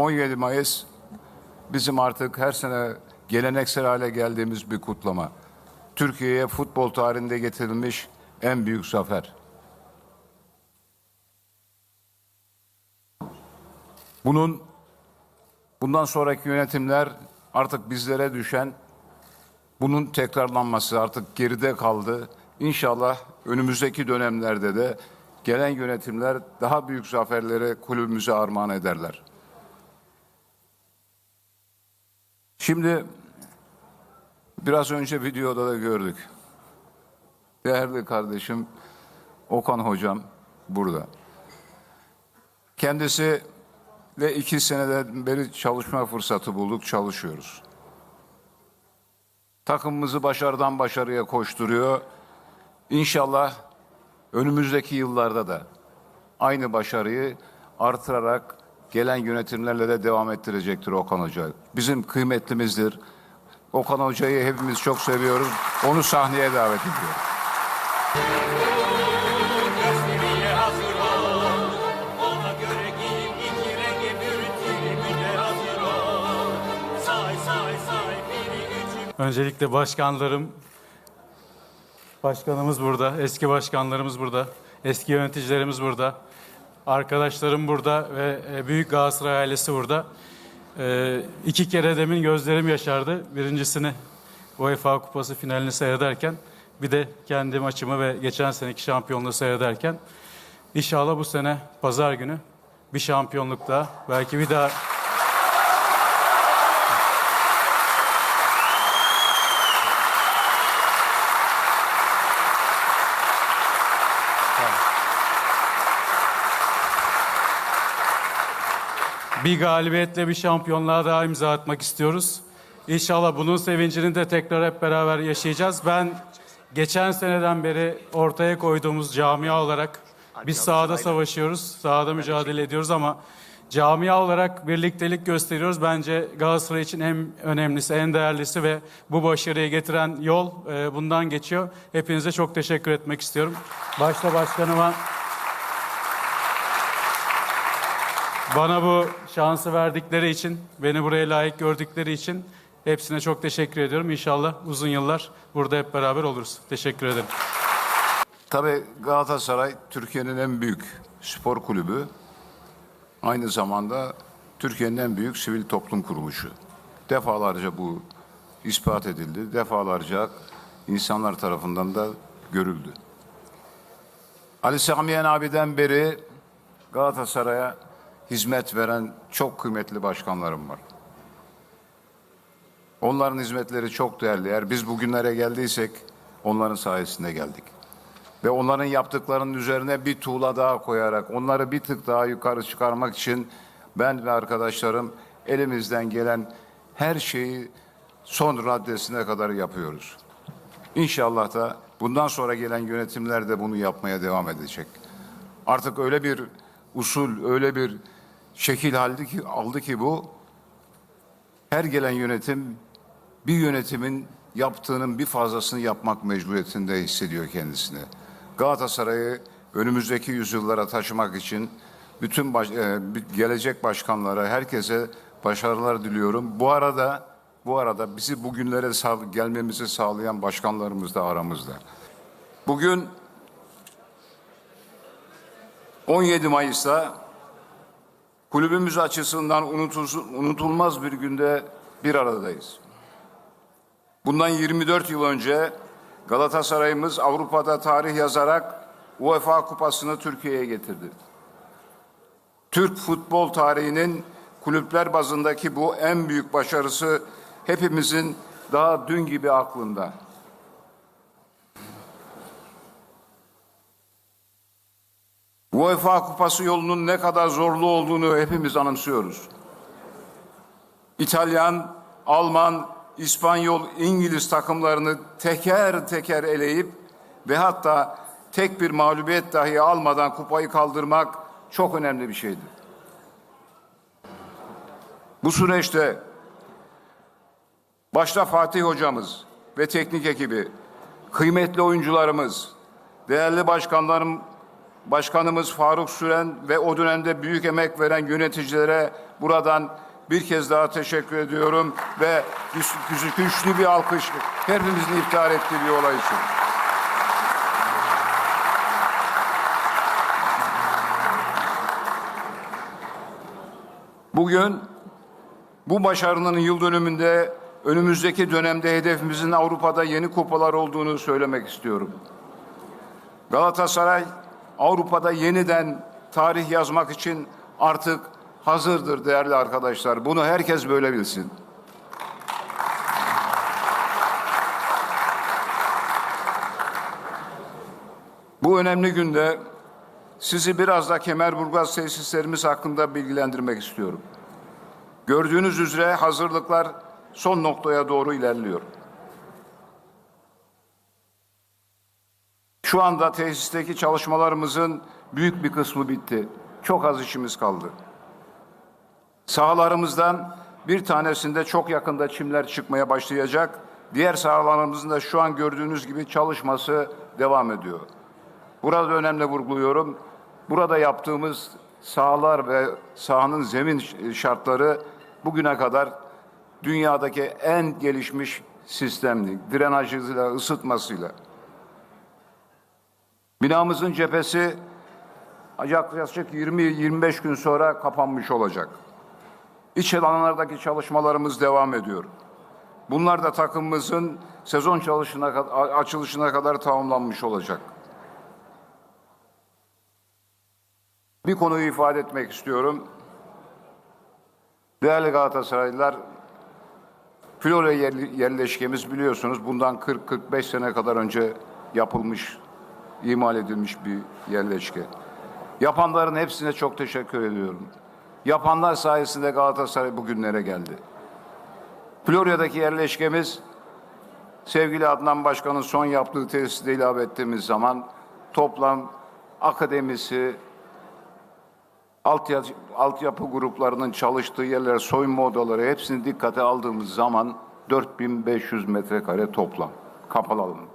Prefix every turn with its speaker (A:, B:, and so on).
A: 17 Mayıs bizim artık her sene geleneksel hale geldiğimiz bir kutlama. Türkiye'ye futbol tarihinde getirilmiş en büyük zafer. Bunun bundan sonraki yönetimler artık bizlere düşen bunun tekrarlanması artık geride kaldı. İnşallah önümüzdeki dönemlerde de gelen yönetimler daha büyük zaferlere kulübümüze armağan ederler. Şimdi biraz önce videoda da gördük. Değerli kardeşim Okan hocam burada. Kendisi ve iki seneden beri çalışma fırsatı bulduk, çalışıyoruz. Takımımızı başarıdan başarıya koşturuyor. İnşallah önümüzdeki yıllarda da aynı başarıyı artırarak gelen yönetimlerle de devam ettirecektir Okan Hoca. Bizim kıymetlimizdir. Okan Hoca'yı hepimiz çok seviyoruz. Onu sahneye davet
B: üçü
C: Öncelikle başkanlarım, başkanımız burada, eski başkanlarımız burada, eski yöneticilerimiz burada, arkadaşlarım burada ve e, büyük Galatasaray ailesi burada. E, iki kere demin gözlerim yaşardı. Birincisini UEFA Kupası finalini seyrederken, bir de kendi maçımı ve geçen seneki şampiyonluğu seyrederken. İnşallah bu sene pazar günü bir şampiyonluk daha, belki bir daha Bir galibiyetle bir şampiyonluğa daha imza atmak istiyoruz. İnşallah bunun sevincini de tekrar hep beraber yaşayacağız. Ben geçen seneden beri ortaya koyduğumuz camia olarak biz sahada savaşıyoruz, sahada mücadele ediyoruz ama camia olarak birliktelik gösteriyoruz. Bence Galatasaray için en önemlisi, en değerlisi ve bu başarıyı getiren yol e, bundan geçiyor. Hepinize çok teşekkür etmek istiyorum. Başta başkanıma Bana bu şansı verdikleri için, beni buraya layık gördükleri için hepsine çok teşekkür ediyorum. İnşallah uzun yıllar burada hep beraber oluruz. Teşekkür ederim.
A: Tabii Galatasaray Türkiye'nin en büyük spor kulübü. Aynı zamanda Türkiye'nin en büyük sivil toplum kuruluşu. Defalarca bu ispat edildi. Defalarca insanlar tarafından da görüldü. Ali Samiyen abiden beri Galatasaray'a hizmet veren çok kıymetli başkanlarım var. Onların hizmetleri çok değerli. Eğer biz bugünlere geldiysek onların sayesinde geldik. Ve onların yaptıklarının üzerine bir tuğla daha koyarak onları bir tık daha yukarı çıkarmak için ben ve arkadaşlarım elimizden gelen her şeyi son raddesine kadar yapıyoruz. İnşallah da bundan sonra gelen yönetimler de bunu yapmaya devam edecek. Artık öyle bir usul, öyle bir şekil aldı ki, aldı ki bu her gelen yönetim bir yönetimin yaptığının bir fazlasını yapmak mecburiyetinde hissediyor kendisini. Galatasaray'ı önümüzdeki yüzyıllara taşımak için bütün baş- e, gelecek başkanlara, herkese başarılar diliyorum. Bu arada bu arada bizi bugünlere sağ- gelmemizi sağlayan başkanlarımız da aramızda. Bugün 17 Mayıs'ta kulübümüz açısından unutulmaz bir günde bir aradayız. Bundan 24 yıl önce Galatasaray'ımız Avrupa'da tarih yazarak UEFA Kupası'nı Türkiye'ye getirdi. Türk futbol tarihinin kulüpler bazındaki bu en büyük başarısı hepimizin daha dün gibi aklında. UEFA Kupası yolunun ne kadar zorlu olduğunu hepimiz anımsıyoruz. İtalyan, Alman, İspanyol, İngiliz takımlarını teker teker eleyip ve hatta tek bir mağlubiyet dahi almadan kupayı kaldırmak çok önemli bir şeydi. Bu süreçte başta Fatih hocamız ve teknik ekibi, kıymetli oyuncularımız, değerli başkanlarım Başkanımız Faruk Süren ve o dönemde büyük emek veren yöneticilere buradan bir kez daha teşekkür ediyorum ve güç- güç- güçlü bir alkış hepimizin iftihar ettiği bir olay için. Bugün bu başarının yıl dönümünde önümüzdeki dönemde hedefimizin Avrupa'da yeni kupalar olduğunu söylemek istiyorum. Galatasaray Avrupa'da yeniden tarih yazmak için artık hazırdır değerli arkadaşlar. Bunu herkes böyle bilsin. Bu önemli günde sizi biraz da Kemerburgaz tesislerimiz hakkında bilgilendirmek istiyorum. Gördüğünüz üzere hazırlıklar son noktaya doğru ilerliyor. Şu anda tesisteki çalışmalarımızın büyük bir kısmı bitti. Çok az işimiz kaldı. Sahalarımızdan bir tanesinde çok yakında çimler çıkmaya başlayacak. Diğer sahalarımızın da şu an gördüğünüz gibi çalışması devam ediyor. Burada önemli vurguluyorum. Burada yaptığımız sahalar ve sahanın zemin şartları bugüne kadar dünyadaki en gelişmiş sistemdi. Drenajıyla, ısıtmasıyla. Binamızın cephesi yaklaşık 20-25 gün sonra kapanmış olacak. İç alanlardaki çalışmalarımız devam ediyor. Bunlar da takımımızın sezon çalışına, açılışına kadar tamamlanmış olacak. Bir konuyu ifade etmek istiyorum. Değerli Galatasaraylılar, yerli- yerleşkemiz biliyorsunuz bundan 40-45 sene kadar önce yapılmış, imal edilmiş bir yerleşke. Yapanların hepsine çok teşekkür ediyorum. Yapanlar sayesinde Galatasaray bugünlere geldi. Florya'daki yerleşkemiz sevgili Adnan Başkan'ın son yaptığı tesiste ilave ettiğimiz zaman toplam akademisi, altyapı, altyapı gruplarının çalıştığı yerler, soyunma odaları hepsini dikkate aldığımız zaman 4500 metrekare toplam kapalı alan.